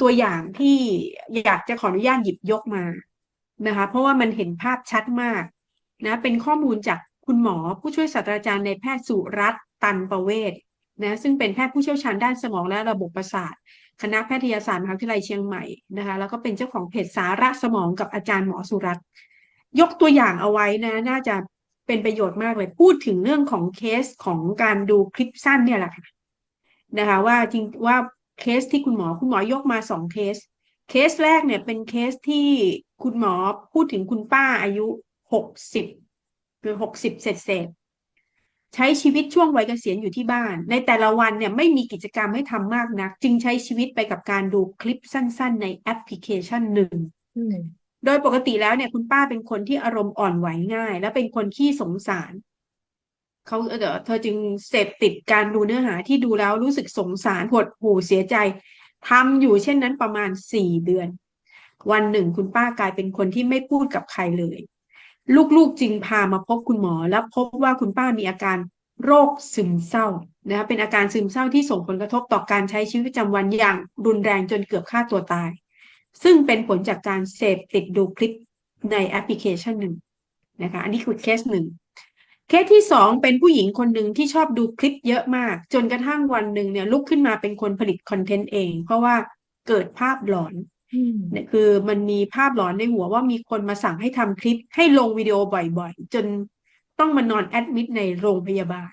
ตัวอย่างที่อยากจะขออนุญาตหยิบยกมานะคะ เพราะว่ามันเห็นภาพชัดมากนะเป็นข้อมูลจากคุณหมอผู้ช่วยศาสตราจารย์ในแพทย์สุรัตน์ตันประเวศนะซึ่งเป็นแพทย์ผู้เชี่ยวชาญด้านสมองและระบบประสาท คณะแพทยศาสตร์มหาวิทยาลัยเชียงใหม่นะคะแล้วก็เป็นเจ้าของเพจสาระสมองกับอาจารย์หมอสุรัตยกตัวอย่างเอาไว้นะน่าจะเป็นประโยชน์มากเลยพูดถึงเรื่องของเคสของการดูคลิปสั้นเนี่ยแหละค่ะนะคะว่าจริงว่า เคสที่คุณหมอคุณหมอยกมาสองเคส เคสแรกเนี่ยเป็นเคสที่คุณหมอพูดถึงคุณป้าอายุหกสิบหรือหกสิบเศษเศษๆใช้ชีวิตช่วงวัยเกษียณอยู่ที่บ้าน ในแต่ละวันเนี่ยไม่มีกิจกรรมให้ทำมากนัก จึงใช้ชีวิตไปกับการดูคลิปสั้น ๆ ในแอปพลิเคชันหนึ่งอืมโดยปกติแล้วเนี่ยคุณป้าเป็นคนที่อารมณ์อ่อนไหวง่าย และเป็นคนขี้สงสาร เขาเออเธอจึงเสพติดการดูเนื้อหาที่ดูแล้วรู้สึกสงสารหดหู่เสียใจทำอยู่เช่นนั้นประมาณสี่เดือน วันหนึ่งคุณป้ากลายเป็นคนที่ไม่พูดกับใครเลย ลูกๆจึงพามาพบคุณหมอ และพบว่าคุณป้ามีอาการโรคซึมเศร้านะคะเป็นอาการซึมเศร้าที่ส่งผลกระทบต่อการใช้ชีวิตประจำวันอย่างรุนแรงจนเกือบฆ่าตัวตาย ซึ่งเป็นผลจากการเสพติดดูคลิปในแอปพลิเคชันหนึ่งนะคะ อันนี้คือเคสหนึ่ง เคสที่สองเป็นผู้หญิงคนหนึ่งที่ชอบดูคลิปเยอะมาก จนกระทั่งวันหนึ่งเนี่ยลุกขึ้นมาเป็นคนผลิตคอนเทนต์เอง เพราะว่าเกิดภาพหลอนอืมเนี่ยคือมันมีภาพหลอนในหัวว่ามีคนมาสั่งให้ทำคลิปให้ลงวิดีโอบ่อยๆ จนต้องมานอนแอดมิดในโรงพยาบาล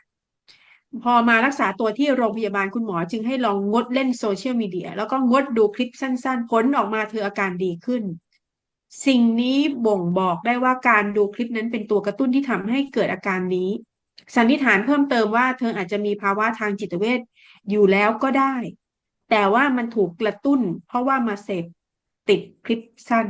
พอมารักษาตัวที่โรงพยาบาลคุณหมอจึงให้ลองงดเล่นโซเชียลมีเดียแล้วก็งดดูคลิปสั้นๆ ผลออกมาเธออาการดีขึ้น สิ่งนี้บ่งบอกได้ว่าการดูคลิปนั้นเป็นตัวกระตุ้นที่ทำให้เกิดอาการนี้ สันนิษฐานเพิ่มเติมว่าเธออาจจะมีภาวะทางจิตเวชอยู่แล้วก็ได้ แต่ว่ามันถูกกระตุ้น เพราะว่ามาเสพติดคลิปสั้น